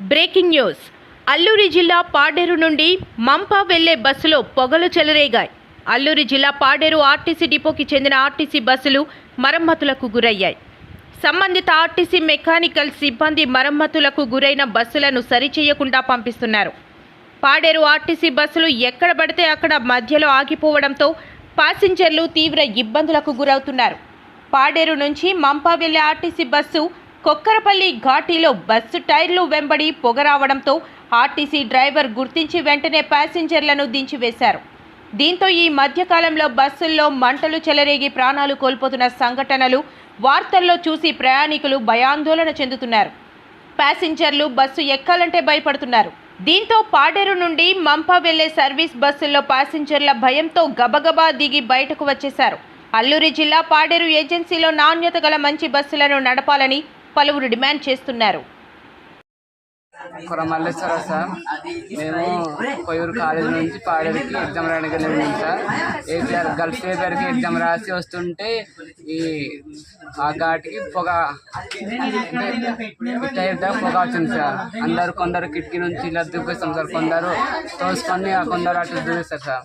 Breaking news. Alluri జిల్లా పాడేరు నుండి మంపా వెళ్ళే బస్సులో పొగలు చెలరేగాయి. అల్లూరి జిల్లా పాడేరు ఆర్టీసీ డిపోకి చెందిన ఆర్టీసీ బస్సులు మరమ్మతులకు గురయ్యాయి. సంబంధిత ఆర్టీసీ మెకానికల్ సిబ్బంది మరమ్మతులకు గురైన బస్సులను సరిచేయకుండా పంపిస్తున్నారు. పాడేరు ఆర్టీసీ బస్సులు ఎక్కడ పడితే అక్కడ మధ్యలో ఆగిపోవడంతో పాసింజర్లు తీవ్ర ఇబ్బందులకు గురవుతున్నారు. పాడేరు నుంచి మంపా వెళ్ళే ఆర్టీసీ బస్సు కొక్కరపల్లి ఘాటీలో బస్సు టైర్లు వెంబడి పొగ రావడంతో ఆర్టీసీ డ్రైవర్ గుర్తించి వెంటనే ప్యాసింజర్లను దించివేశారు. దీంతో ఈ మధ్యకాలంలో బస్సుల్లో మంటలు చెలరేగి ప్రాణాలు కోల్పోతున్న సంఘటనలు వార్తల్లో చూసి ప్రయాణికులు భయాందోళన చెందుతున్నారు. ప్యాసింజర్లు బస్సు ఎక్కాలంటే భయపడుతున్నారు. దీంతో పాడేరు నుండి మంప వెళ్ళే సర్వీస్ బస్సుల్లో ప్యాసింజర్ల భయంతో గబగబా దిగి బయటకు వచ్చేశారు. అల్లూరి జిల్లా పాడేరు ఏజెన్సీలో నాణ్యత గల మంచి బస్సులను నడపాలని పలువురు డిమాండ్ చేస్తున్నారు. కుర మల్లేశ్వరరావు సార్. మేము కొయ్యూరు కాలేజ్ నుంచి పాడేరుకి ఎగ్జామ్ రాయడానికి వెళ్ళాము సార్. ఏపీఆర్ గల్ఫ్ ఏపీఆర్కి ఎగ్జామ్ రాసి వస్తుంటే ఈ ఆ ఘాటికి పొగ టైర్ దాకా పొగ వచ్చింది సార్. అందరు కొందరు కిటికీ నుంచి ఇలా దూపిస్తాం సార్. కొందరు తోసుకొని కొందరు అటు దూకిస్తారు సార్.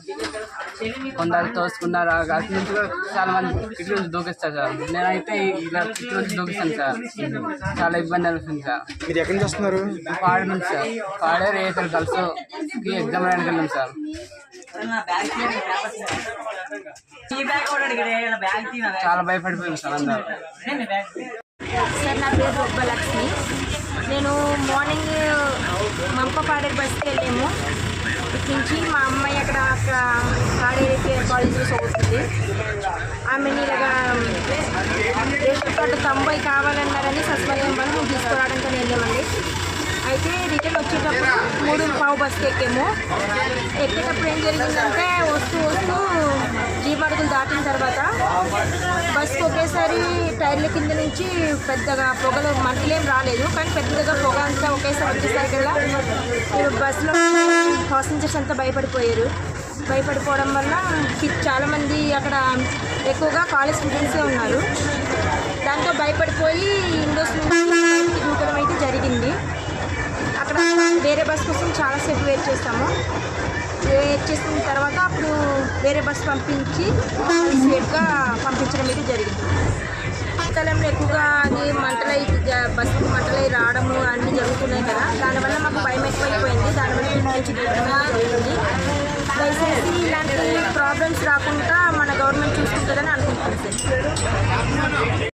కొందరు తోసుకున్నారు ఆ అటు నుంచి కూడా చాలా మంది కిటికీ నుంచి దూకిస్తారు సార్. నేనైతే ఇలా కిటికీ నుంచి దూకిస్తాను సార్. చాలా ఇబ్బంది అనిపిస్తుంది సార్. మీరు ఎక్కడి నుంచి వస్తున్నారు? పాడే నుంచి సార్. పాడే రేపు కలిసి ఎగ్జామ్ రాయడానికి వెళ్ళాం సార్. చాలా భయపడిపోయాం సార్ అందరూ. సార్ నా పేరు రూపలక్ష్మి. నేను మార్నింగ్ మంప పాడేరు బస్కి వెళ్ళాము. ఇటు నుంచి మా అమ్మాయి అక్కడ అక్కడ పాడేరు కాలేజీలో చదువుతుంది. ఆమెని ఇలాగా రేషన్ కార్డు తొంభై కావాలన్నారని సచివాలయం వాళ్ళు మేము తీసుకురావడానికి వెళ్ళామండి మూడు పావు బస్కి ఎక్కాము. ఎక్కేటప్పుడు ఏం జరిగిందంటే వస్తూ వస్తూ జీమడుగులు దాటిన తర్వాత బస్కి ఒకేసారి టైర్ల కింద నుంచి పెద్దగా పొగలు మంటలేం రాలేదు. కానీ పెద్దగా పొగ అంతా ఒకేసారి వచ్చేసరికల్లా ఈ బస్సులో పాసెంజర్స్ అంతా భయపడిపోయారు. భయపడిపోవడం వల్ల చాలామంది అక్కడ ఎక్కువగా కాలేజ్ స్టూడెంట్సే ఉన్నారు. దాంతో భయపడిపోయి ఇండోస్ చాలాసేపు వెయిట్ చేస్తాము. వెయిట్ చేసిన తర్వాత అప్పుడు వేరే బస్సు పంపించి సేఫ్గా పంపించడం అయితే జరిగింది. కాలంలో ఎక్కువగా అది మంటలై బస్సు మంటలై రావడము అన్నీ జరుగుతున్నాయి కదా. దానివల్ల మాకు భయం ఎక్కువైపోయింది. దానివల్ల నుంచి జరిగింది. దయచేసి ఇలాంటి ప్రాబ్లమ్స్ రాకుండా మన గవర్నమెంట్ చూసుకుంటుందని అనుకుంటున్నాను సార్.